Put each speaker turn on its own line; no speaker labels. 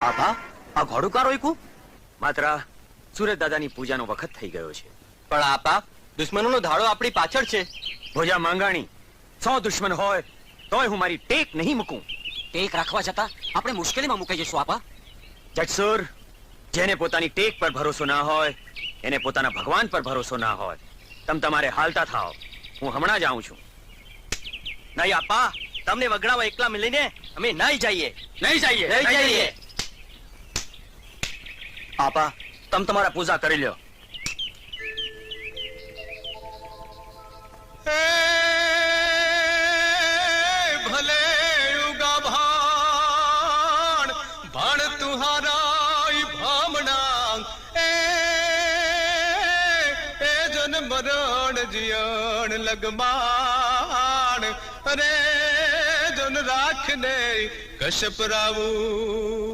આભા આ ઘોડું કા રોયકું?
માત્ર સુરત દાદાની પૂજાનો વખત થઈ ગયો છે.
પણ આપા દુશ્મનોનો ધાડો આપણી પાછળ છે.
ભોજા માંગાણી સો દુશ્મન હોય તોય હું મારી ટેક નહીં મૂકું.
ટેક રાખવા જતા આપણે મુશ્કેલીમાં મુકાઈ જઈશું આપા
જટસુર જેને પોતાની ટેક પર ભરોસો ના હોય એને પોતાના ભગવાન પર ભરોસો ના હોય તમ તમારે હાલતા થાઓ. હું હમણાં જ આવું છું.
નહીં આપા તમને વગડાવા એકલા મળીને અમે નહીં જઈએ
નહીં જઈએ.
નહીં જઈએ. આપા, તમ તમારા પૂજા કરી લ્યો.
ભલે ઉગા ભાણ, ભણ તુહારાય ભામણા એ જન મરણ જીયણ લગમાણ, અરે જન રાખને કશ્યપ રાવું